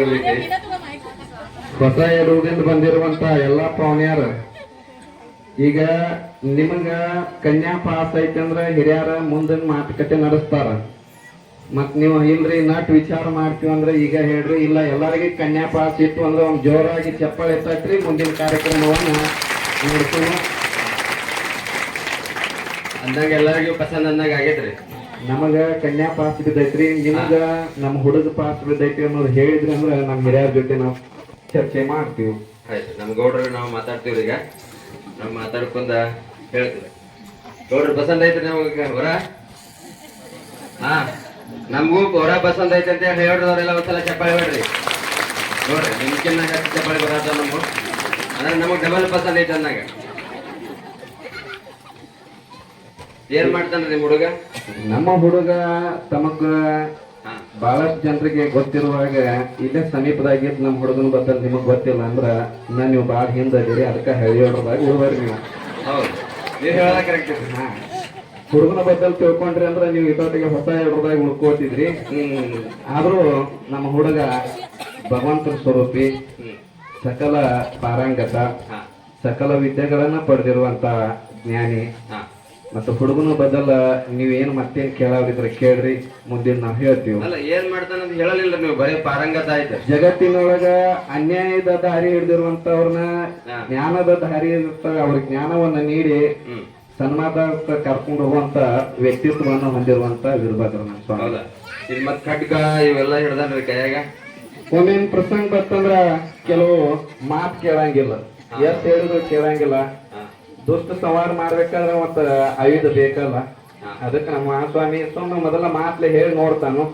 ಕಾರ್ಯಕ್ರಮ ಐತಿ ಹೊಸ ಎಡುವುದಿಂದ ಬಂದಿರುವಂತ ಎಲ್ಲಾ ಪಾವನ್ಯಾರ, ಈಗ ನಿಮಗ ಕನ್ಯಾ ಪಾಸ್ ಐತೆ ಅಂದ್ರೆ ಹಿರಿಯರ ಮುಂದಿನ ಮಾತುಕತೆ ನಡೆಸ್ತಾರ. ಮತ್ ನೀವು ಇಲ್ರಿ ನಟ್ ವಿಚಾರ ಮಾಡ್ತೀವಿ ಅಂದ್ರೆ ಈಗ ಹೇಳ್ರಿ, ಇಲ್ಲ, ಎಲ್ಲರಿಗೆ ಕನ್ಯಾ ಪಾಸ್ ಇತ್ತು ಅಂದ್ರೆ ಒಂದು ಜೋರಾಗಿ ಚಪ್ಪಾಳೆ ತಟ್ರಿ ಮುಂದಿನ ಕಾರ್ಯಕ್ರಮವನ್ನು ನೋಡ್ತೀವಿ ಅಂದಾಗ ಎಲ್ಲರಿಗೂ ಪಸಂದ್ ಅಂದಾಗ ಆಗೈತ್ರಿ. ನಮಗ ಕನ್ಯಾ ಪಾಸ್ ಬಿದ್ದೈತ್ರಿ. ನಿಮಗ ನಮ್ಮ ಹುಡುಗ ಪಾಸ್ ಬಿದ್ದೈತಿ ಅನ್ನೋದು ಹೇಳಿದ್ರಿ ಅಂದ್ರೆ ನಮ್ಮ ಹಿರಿಯರ ಜೊತೆ ನಾವು ಚರ್ಚೆ ಮಾಡ್ತೀವಿ. ಆಯ್ತು ನಮ್ಮ ಗೌಡ್ರು ನಾವು ಮಾತಾಡ್ತೀವಿ ಈಗ. ನಾವು ಮಾತಾಡ್ಕೊಂಡ ಹೇಳ್ತೀವಿ. ಗೌಡ್ರ ಪಸಂದ್ ಐತ್ರಿ ನಮಗೆ ಹೊರ? ಹಾ ನಮಗೂ ಹೊರ ಪಸಂದ್ ಐತೆ ಅಂತ ಹೇಳಿ ಹೇಳ್ರವ್ರೆಲ್ಲ ಒಂದ್ಸಲ ಚಪ್ಪಾಳಿ ಹೇಳ್ರಿ ನೋಡ್ರಿ ನಿಮ್ಕಿನ್ನ ಚಪ್ಪಾಳೆ ಬರತ್ತ ನಮಗೂ. ಅಂದ್ರೆ ನಮಗ್ ಡಬಲ್ ಪಸಂದ್ ಐತೆ ಅಂದಾಗ. ಏನ್ ಮಾಡ್ತಾನೆ ನಿಮ್ ಹುಡುಗ? ನಮ್ಮ ಹುಡುಗ ತಮಗ ಬಹಳಷ್ಟು ಜನರಿಗೆ ಗೊತ್ತಿರುವಾಗ ಇಲ್ಲೇ ಸಮೀಪದಾಗಿದ್ದು ನಮ್ಮ ಹುಡುಗನ ಬದಲು ನಿಮಗೆ ಗೊತ್ತಿಲ್ಲ ಅಂದ್ರೆ ನಾನು ನೀವು ಭಾಳ ಹಿಂದಿರಿ ಅದಕ್ಕೆ ಹೇಳಿಯೋದ್ರದಾಗ ಉಳ್ಬಾರಿ ನೀವು. ಹೌದು. ಹುಡುಗನ ಬದಲು ತಿಳ್ಕೊಂಡ್ರಿ ಅಂದ್ರೆ ನೀವು ಇದೊಟ್ಟಿಗೆ ಹೊಸ ಎರಡ್ರದಾಗ ಉಳ್ಕೋತಿದ್ರಿ. ಆದರೂ ನಮ್ಮ ಹುಡುಗ ಭಗವಂತನ ಸ್ವರೂಪಿ ಸಕಲ ಪಾರಂಗತ ಸಕಲ ವಿದ್ಯೆಗಳನ್ನ ಪಡೆದಿರುವಂತ ಜ್ಞಾನಿ. ಮತ್ತು ಹುಡುಗನು ಬದಲ ನೀವೇನ್ ಮತ್ತೇನ್ ಕೇಳಾವ್ರಿದ್ರೆ ಕೇಳ್ರಿ ಮುಂದಿನ ನಾವು ಹೇಳ್ತೀವಿ. ಅಲ್ಲ ಏನ್ ಮಾಡ್ತಾನಂತ ಹೇಳಲಿಲ್ಲ ನೀವು ಬರೀ ಪಾರಂಗತ ಆಯ್ತು. ಜಗತ್ತಿನೊಳಗ ಅನ್ಯಾಯದ ದಾರಿ ಹಿಡಿದಿರುವಂತವ್ರನ್ನ. ಜ್ಞಾನದ ದಾರಿ ಇರ್ತಾರೆ ಅವ್ರಿಗೆ ಜ್ಞಾನವನ್ನ ನೀಡಿ ಸನ್ಮಾದ ಕರ್ಕೊಂಡು ಹೋಗುವಂತ ವ್ಯಕ್ತಿತ್ವವನ್ನ ಹೊಂದಿರುವಂತ ವೀರಭದ್ರ ನಮ್ಮ ಸ್ವಾಮಿ ಇಲ್ಲಿ ಇದು ಮತ್ ಖಡ್ಗ ಇವೆಲ್ಲ ಹಿಡ್ದಾನ್ರಿ ಕೈಯಾಗ? ಒಮ್ಮೆನ್ ಪ್ರಸಂಗ ಬರ್ತಂದ್ರ ಕೆಲವು ಮಾತ್ ಕೇಳಂಗಿಲ್ಲ. ಎಷ್ಟ್ ಹೇಳಿದ್ರು ಕೇಳಂಗಿಲ್ಲ. ದುಷ್ಟ ಸಂವಾರ ಮಾಡ್ಬೇಕಾದ್ರೆ ಮತ್ತ ಆಯುಧ ಬೇಕಲ್ಲ? ಅದಕ್ಕೆ ನಮ್ಮ ಮಹಾಸ್ವಾಮಿ ಸುಮ್ಮನೆ ಮೊದಲ ಮಾತ್ಲೆ ಹೇಳಿ ನೋಡ್ತಾನು.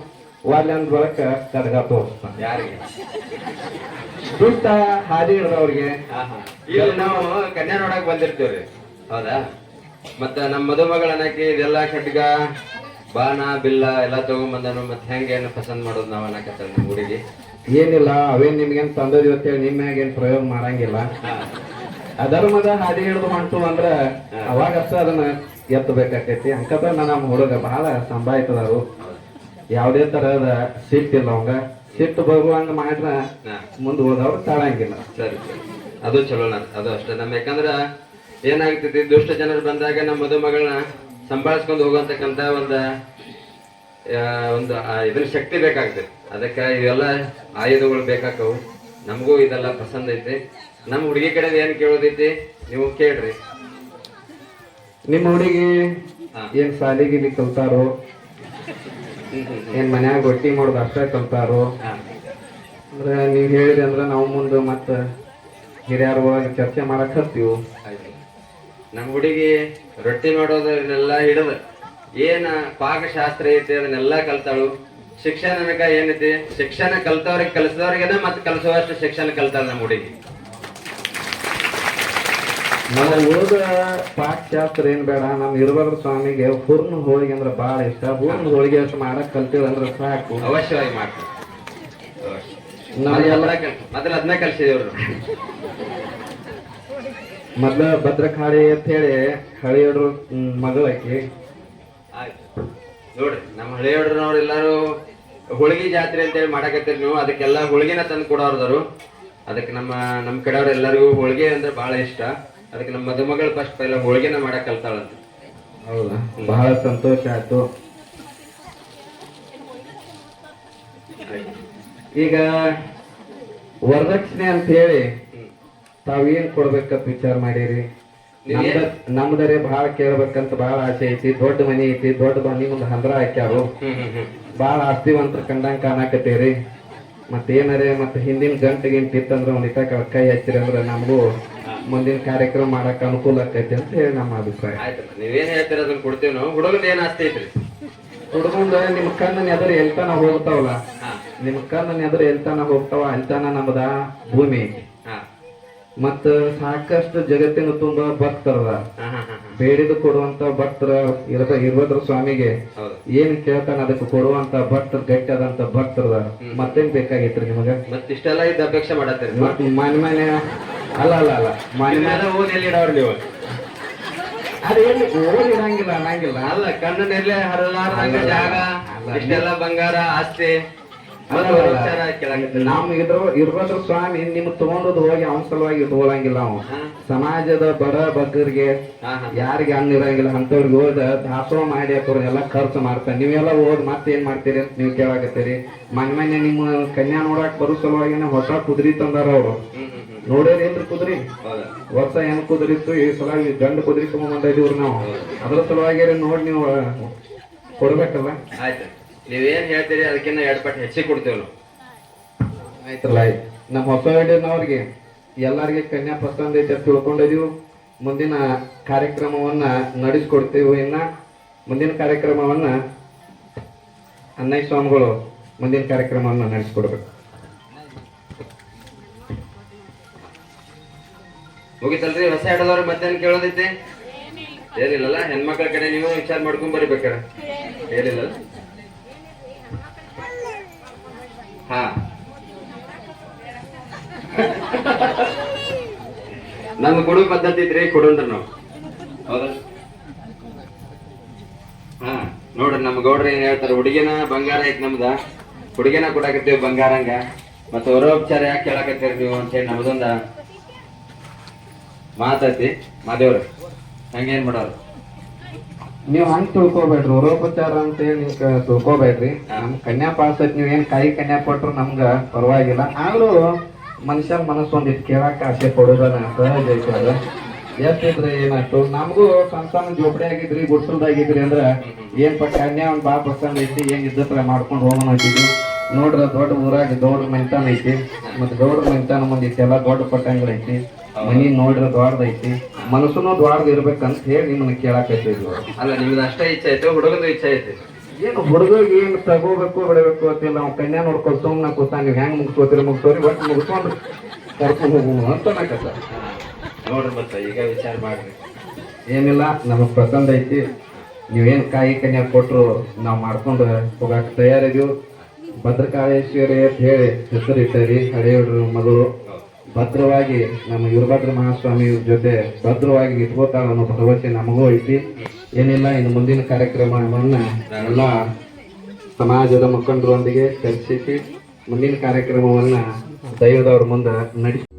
ವಾಲ್ಯ ಅಂದ್ ಬಳಕ ಕಡ್ಗ ತೋರಿಸ್ತಾನ. ಯಾರಿಗೆ? ದುಷ್ಟ ಹಾದಿ ಹಿಡ್ದವ್ರಿಗೆ. ಇಲ್ಲಿ ನಾವು ಕನ್ಯಾ ನೋಡಕ್ ಬಂದಿರ್ತೀವ್ರಿ. ಹೌದಾ? ಮತ್ತ ನಮ್ಮ ಮದುಮಗಳ ಅನ್ನಕ್ಕೆ ಇದೆಲ್ಲ ಖಡ್ಗ ಬಾಣ ಬಿಲ್ಲ ಎಲ್ಲ ತಗೊಂಬಂದನು. ಹೆಂಗೆ ಏನು ಪಸಂದ್ ಮಾಡೋದು ನಾವು ಅನ್ನಕತ್ತ ಹುಡುಗಿ? ಏನಿಲ್ಲ ಅವೇನ್ ನಿಮ್ಗೇನ್ ತಂದದಿ ಅಂತೇಳಿ ನಿಮ್ ನಿಮ್ಮ ಏನ್ ಪ್ರಯೋಗ ಮಾಡಂಗಿಲ್ಲ. ಅಧರ್ಮದ ಹಾದಿ ಹಿಡಿದು ಮಾಡ್ತು ಅಂದ್ರ ಅವಾಗಷ್ಟ ಅದನ್ನ ಎತ್ತಬೇಕಾಕೈತಿ ಅಂಕದ ನಮ್ಮ ಹುಡುಗ ಬಹಳ ಸಂಭಾಯಿತದವರು. ಯಾವುದೇ ತರಹದ ಸಿಟ್ಟಿಲ್ಲ ಅವಂಗ. ಸಿಟ್ಟು ಬರುವಂಗ ಮಾಡ್ರ ಮುಂದೆ ಹೋದವ್ರು ತಾಳಂಗಿಲ್ಲ. ಸರಿ ಅದು ಚಲೋ ನನ್ ಅದು ಅಷ್ಟೇ. ನಮ್ಮ ಯಾಕಂದ್ರ ಏನಾಗ್ತೈತಿ ದುಷ್ಟ ಜನರು ಬಂದಾಗ ನಮ್ಮ ಮದುಮಗಳನ್ನ ಸಂಭಾಳಿಸ್ಕೊಂಡು ಹೋಗುವಂತಕ್ಕಂತ ಒಂದ ಒಂದು ಇದ್ರ ಶಕ್ತಿ ಬೇಕಾಗ್ತದೆ ಅದಕ್ಕೆ ಇವೆಲ್ಲ ಆಯುಧಗಳು ಬೇಕಾಕವು. ನಮಗೂ ಇದೆಲ್ಲ ಪಸಂದ್ ಐತಿ. ನಮ್ಮ ಹುಡುಗಿ ಕಡೆ ಏನ್ ಕೇಳೋದೈತಿ? ನೀವು ಕೇಳ್ರಿ. ನಿಮ್ಮ ಹುಡುಗಿ. ಏನ್ ಸಾಲಿಗಿಲಿ ಕಲ್ತಾರೋ. ಏನ್ ಮನ್ಯಾಗ ರೊಟ್ಟಿ ಮಾಡೋದು ಅಷ್ಟೇ ಕಲ್ತಾರೋ. ಅಂದ್ರೆ ನೀವ್ ಹೇಳಿದ್ರಿ ಅಂದ್ರೆ ನಾವು ಮುಂದೆ ಮತ್ತ ಹಿರಿಯರ ಒಳಗೆ ಚರ್ಚೆ ಮಾಡಕ್ ಹತ್ತೀವಿ. ನಮ್ಮ ಹುಡುಗಿ ರೊಟ್ಟಿ ಮಾಡೋದನ್ನೆಲ್ಲ ಹಿಡಿದು ಏನ ಪಾಕಶಾಸ್ತ್ರ ಐತಿ ಅದನ್ನೆಲ್ಲ ಕಲ್ತಾಳು. ಶಿಕ್ಷಣ ಏನೈತಿ? ಶಿಕ್ಷಣ ಕಲ್ತವ್ರಿಗೆ ಕಲಿಸಿದವ್ರಿಗೆನ ಮತ್ತೆ ಕಲಿಸುವಷ್ಟು ಶಿಕ್ಷಣ ಕಲ್ತಾಳ ನಮ್ಮ ಹುಡುಗಿ. ನಮ್ಮ ಯೋಗ ಪಾಕಶಾಸ್ತ್ರ ಏನು ಬೇಡ ನಮ್ಮ ಇರುವರ ಸ್ವಾಮಿಗೆ ಹೂರ್ಣ ಹೋಳಿಗೆ ಅಂದ್ರೆ ಬಹಳ ಇಷ್ಟ. ಹೂರ್ಣ ಹೋಳಿಗೆ ಅಷ್ಟು ಮಾಡಕ್ ಕಲ್ತೀವಿ ಅಂದ್ರೆ ಸಾಕು. ಅವಶ್ಯವಾಗಿ ಮಾಡ್ತೀವಿ ಮೊದಲು ಅದನ್ನ ಕಲ್ಸಿದೇವ್ರು ಮೊದ್ಲ ಭದ್ರಕಾಳಿ ಅಂತ ಹೇಳಿ ಹಳಿಯಡ್ರು ಮಗಳಾಕಿ ನೋಡ್ರಿ ನಮ್ಮ ಹಳೆಯವ್ರು ಎಲ್ಲಾರು ಹೋಳಿಗೆ ಜಾತ್ರೆ ಅಂತೇಳಿ ಮಾಡಕತ್ತೀರಿ ನೀವು. ಅದಕ್ಕೆಲ್ಲ ಹೋಳಿಗೆನ ತಂದು ಕೊಡೋರ್ದವ್ರು. ಅದಕ್ಕೆ ನಮ್ಮ ನಮ್ಮ ಕಡೆಯವ್ರು ಎಲ್ಲರಿಗೂ ಹೋಳಿಗೆ ಅಂದ್ರೆ ಬಹಳ ಇಷ್ಟ. ಅದಕ್ಕೆ ನಮ್ಮ ಮದುಮಗಳು ಫಸ್ಟ್ ಪೈಲ ಹೋಳಿಗೆನ ಮಾಡಕ್ ಕಲ್ತಾಳಂತೆ. ಹೌದಾ? ಬಹಳ ಸಂತೋಷ ಆಯ್ತು. ಈಗ ವರದಕ್ಷಿಣೆ ಅಂತ ಹೇಳಿ. ತಾವೇನ್ ಕೊಡ್ಬೇಕಂತ ವಿಚಾರ ಮಾಡಿರಿ? ನಮ್ದರೆ ಬಹಳ ಕೇಳ್ಬೇಕಂತ ಬಹಳ ಆಸೆ ಐತಿ ದೊಡ್ಡ ಮನಿ ಐತಿ ದೊಡ್ಡ ಮನಿ ಮುಂದೆ ಹಂದ್ರ ಹಾಕ್ಯಾರು. ಬಹಳ ಆಸ್ತಿವಂತ ಆಸ್ತಿವಂತರ ಕಂಡಂಗ್ ಕಾಣಕತ್ತೀರಿ. ಮತ್ತೇನಾರೇ ಮತ್ತೆ ಹಿಂದಿನ ಗಂಟೆ ಗಿಂಟ್ ಇತ್ತಂದ್ರ ಒಂದ್ ಇಟ್ಟ ಕೈ ಹಚ್ಚಿರಿ ಅಂದ್ರೆ ನಮಗೂ ಮುಂದಿನ ಕಾರ್ಯಕ್ರಮ ಮಾಡಕ್ ಅನುಕೂಲ ಆಕೈತಿ ಅಂತ ಹೇಳಿ ನಮ್ಮ ಅಭಿಪ್ರಾಯ. ನೀವೇನ್ ಹೇಳ್ತೀರ ಅದನ್ನ ಕೊಡ್ತೀವಿ ನಾವು? ಹುಡುಗನ್ ಏನ್ ಆಸ್ತಿ ಐತ್ರಿ? ಹುಡುಗಂದ ನಿಮ್ ಕಣ್ಣನ ಎದುರು ಎಲ್ತಾನ ಹೋಗ್ತಾವಲ್ಲ? ನಿಮ್ ಕಣ್ಣನ ಎದುರು ಎಲ್ತಾನ ಹೋಗ್ತಾವ ಅಂತಾನ ನಮ್ದ ಭೂಮಿ. ಐತಿ ಮತ್ತ ಸಾಕಷ್ಟು ಜಗತ್ತಿನ ತುಂಬ ಭಕ್ತರದ ಬೇಡಿದು ಕೊಡುವಂತ ಭಕ್ತರ ಇರದ ಇರ್ವದ್ರ ಸ್ವಾಮಿಗೆ ಏನ್ ಕೇಳ್ತಾನ ಅದಕ್ಕೆ ಕೊಡುವಂತ ಭಕ್ತರು ಗಟ್ಟಿಯಾದಂತ ಭಕ್ತರದ ಮತ್ತೇನ್ ಬೇಕಾಗಿತ್ರಿ ನಿಮಗ? ಮತ್ತಿಷ್ಟೆಲ್ಲ ಇದ್ದ ಅಪೇಕ್ಷೆ ಮಾಡತ್ತೀರಿ? ಮತ್ ಮನೆ ಮನೆ ಅಲ್ಲ ಅಲ್ಲ ಅಲ್ಲ. ಮನೆ ಮನೆ ಇದನ್ನೆಲ್ಲ ಓದಿ ಎಲ್ಲಿ ಇಡವ್ರಿ ನೀವು? ಅದೇನು ಓದಿ ಇಡಂಗಿಲ್ಲ ಅನ್ನಂಗಿಲ್ಲ. ಅಲ್ಲ ಕಣ್ಣು ನೆರ್ಲೆ ಹರಲಾರ್ದಂಗ ಜಾಗ. ಇಷ್ಟೆಲ್ಲ ಬಂಗಾರ ಆಸ್ತಿ. ಅಲ್ಲ ವಿಚಾರ ಕೇಳಾಕತ್ತೀನಿ. ನಮ್ ಇದ್ರು ಇರ್ಬದ್ರ ಸ್ವಾಮಿ ನಿಮ್ ತಗೊಂಡದ್ ಹೋಗಿ ಅವನ ಸಲುವಾಗಿ ಇಟ್ಕೊಳಂಗಿಲ್ಲ ಅವ ಸಮಾಜದ ಬಡ ಬಗ್ಗರಿಗೆ. ಯಾರಿಗೆ ಅನ್ನ ಇರಂಗಿಲ್ಲ ಅಂತವ್ರಿಗೆ ಹೋದ ದಾಸೋಹ ಮಾಡಿ ಎಲ್ಲ ಖರ್ಚು ಮಾಡ್ತಾರೆ. ನೀವೆಲ್ಲ ಹೋದ್ ಮತ್ತೆ ಏನ್ ಮಾಡ್ತೀರಿ ಅಂತ ನೀವು ಕೇಳಾಕತ್ತೀರಿ. ಮನ್ ಮನೆ ನಿಮ್ಮ ಕನ್ಯಾ ನೋಡಾಕ್ ಬರೋ ಸಲುವಾಗಿ ಹೊಸ ಕುದುರಿ ತಂದಾರ ಅವ್ರು. ಏನ್ರಿ ಕುದುರಿ. ವರ್ಷ ಏನ್ ಕುದುರಿತ್ತು ಈ ಸಲ ಈ ಗಂಡು ಕುದುರಿ ತಗೊಂಡ್ ಬಂದಿದೀವ್ರಿ ನಾವು. ಅದ್ರ ಸಲುವಾಗಿ ನೋಡಿ ನೀವು ಕೊಡ್ಬೇಕಲ್ಲ? ಆಯ್ತು. ನೀವೇನ್ ಹೇಳ್ತೀರಿ ಅದಕ್ಕಿಂತ ಎರಡ್ ಪಟ್ಟು ಹೆಚ್ಚಿಗೆ ಕೊಡ್ತೇವೆ ನಾವು. ಆಯ್ತಲ್ಲ ಆಯ್ತು. ನಮ್ಮ ಹೊಸ ಹಿಡಿನವ್ರಿಗೆ ಎಲ್ಲರಿಗೆ ಕನ್ಯಾ ಪಸಂದ್ ಐತೆ ಅಂತ ತಿಳ್ಕೊಂಡಿದೀವಿ. ಮುಂದಿನ ಕಾರ್ಯಕ್ರಮವನ್ನ ನಡೆಸ್ಕೊಡ್ತೇವೆ ಇನ್ನ. ಮುಂದಿನ ಕಾರ್ಯಕ್ರಮವನ್ನ ಅನ್ನಯ್ಯ ಸ್ವಾಮಿಗಳು ಮುಂದಿನ ಕಾರ್ಯಕ್ರಮವನ್ನ ನಡೆಸ್ಕೊಡ್ಬೇಕು. ಮುಗಿತಲ್ರಿ, ಹೊಸ ಹಿಡದವ್ರು ಮಧ್ಯಾಹ್ನ ಕೇಳೋದೈತಿ. ಏನಿಲ್ಲಲ್ಲ, ಹೆಣ್ಮಕ್ಳ ಕಡೆ ನೀವು ವಿಚಾರ ಮಾಡ್ಕೊಂಡ್ ಬರಿಬೇಕಾರ ಏನಿಲ್ಲ ಹಾ. ನಮ್ ಕೊಡು ಪದ್ಧತಿ ಇದ್ರಿ ಕೊಡೋಣ್ರಿ ನಾವು. ಹೌದಾ? ಹಾ, ನೋಡ್ರಿ ನಮ್ ಗೌಡ್ರಿ ಏನ್ ಹೇಳ್ತಾರ, ಹುಡುಗಿನ ಬಂಗಾರ ಐತ್ ನಮ್ದ. ಹುಡುಗಿನ ಕೊಡಾಕತ್ತೀವಿ ಬಂಗಾರಂಗ. ಮತ್ತೆ ಹೊರೋಪಚಾರ ಯಾಕೆ ಕೇಳಾಕತ್ತೀರಿ ನೀವು ಅಂತ ಹೇಳಿ ನಮ್ದೊಂದ ಮಾತೈತಿ ಮಾದೇವ್ರ ಹಂಗೇನ್ ಮಾಡೋರು? ನೀವು ಹಂಗ್ ತಿಳ್ಕೊಬೇಡ್ರಿ ಉರೋಪಚಾರ ಅಂತ ಹೇಳಿ ತಿಳ್ಕೊಬೇಡ್ರಿ. ನಮ್ ಕನ್ಯಾ ಪಾಸ್ ಐತಿ ನೀವ್ ಏನ್ ಕಾಯಿ ಕನ್ಯಾ ಕೊಟ್ರು ನಮ್ಗ ಪರವಾಗಿಲ್ಲ. ಆದ್ರೂ ಮನುಷ್ಯ ಮನಸ್ಸು ಒಂದಿಟ್ಟು ಕೇಳಕ್ ಆಸೆ ಪಡೋದನ ಸಹಜ ಐತಿ ಅದ ಎಷ್ಟಿದ್ರೆ ಏನಾಯ್ತು? ನಮಗೂ ಸಣ್ಣ ಸಣ್ಣ ಜೋಪಡಿ ಆಗಿದ್ರಿ ಗುಡ್ಸಲ್ದಾಗಿದ್ರಿ ಅಂದ್ರ ಏನ್ ಪಟ್ಟ ಕನ್ಯಾ ಒಂದ್ ಬಾ ಪಸಂದ್ ಐತಿ ಏನ್ ಇದ್ದತ್ರ ಮಾಡ್ಕೊಂಡು ಹೋಗೋಣ ಅಂತಿದ್ವಿ. ನೋಡ್ರ ದೊಡ್ಡ ಊರಾಗ ದೊಡ್ಡ ಮೈತಾನ ಐತಿ. ಮತ್ ದೊಡ್ಡ ಮೈತಾನ ಮಂದಿ ಎಲ್ಲ ದೊಡ್ಡ ಪಟ್ಟಂಗಳ ಐತಿ. ಮನಿ ನೋಡ್ರ ಐತಿ. ಮನಸ್ಸುನು ದ್ವಾರದ ಇರ್ಬೇಕಂತ ಹೇಳಿ ನಿಮ್ಮನ್ನ ಕೇಳಾಕತ್ತಿದ್ವಿ ಅಲ್ಲ ನಿಮ್ದು ಅಷ್ಟೇ ಇಚ್ಛೆ ಐತೆ ಹುಡುಗಂದು ಇಚ್ಛೆ ಐತಿ. ಏನು ಹುಡುಗ ಏನು ತಗೋಬೇಕು ಬಿಡಬೇಕು ಅಂತ ನಾವು ಕನ್ಯಾ ನೋಡ್ಕೊಂಡು ಸುಮ್ಮನೆ ಕೂತ ನೀವು ಹೆಂಗ್ ಮುಗಿಸ್ಕೋತೀರಿ ಮುಗಿಸೋರಿ ಒಟ್ಟು ಮುಗಿಸ್ಕೊಂಡು ಕರ್ಕೊಂಡು ಹೋಗೋಣ ಅಂತ ನಾಕತ್ತ. ನೋಡ್ರಿ ಮತ್ತೆ ಈಗ ವಿಚಾರ ಮಾಡ್ರಿ. ಏನಿಲ್ಲ ನಮಗ್ ಪ್ರಸಂದ ಐತಿ. ನೀವೇನ್ ಕಾಯಿ ಕನ್ಯಾ ಕೊಟ್ರು ನಾವು ಮಾಡ್ಕೊಂಡು ಹೋಗಾಕ ತಯಾರಿದೀವಿ. ಭದ್ರಕಾಳೇಶ್ವರಿ ಅಂತ ಹೇಳಿ ಹೆಸರಿಟ್ಟರಿ ಹಳೆಯ ಮಗಳು. ಭದ್ರವಾಗಿ ನಮ್ಮ ವೀರಭದ್ರ ಮಹಾಸ್ವಾಮಿ ಜೊತೆ ಭದ್ರವಾಗಿ ಇಟ್ಕೋತಾಳ ಅನ್ನೋ ಭರವಸೆ ನಮಗೂ ಐತಿ ಏನಿಲ್ಲ, ಇನ್ನು ಮುಂದಿನ ಕಾರ್ಯಕ್ರಮವನ್ನ ಎಲ್ಲ ಸಮಾಜದ ಮುಖಂಡರೊಂದಿಗೆ ಚರ್ಚಿಸಿ, ಮುಂದಿನ ಕಾರ್ಯಕ್ರಮವನ್ನ ದೈವದವ್ರ ಮುಂದೆ ನಡೆಸಿ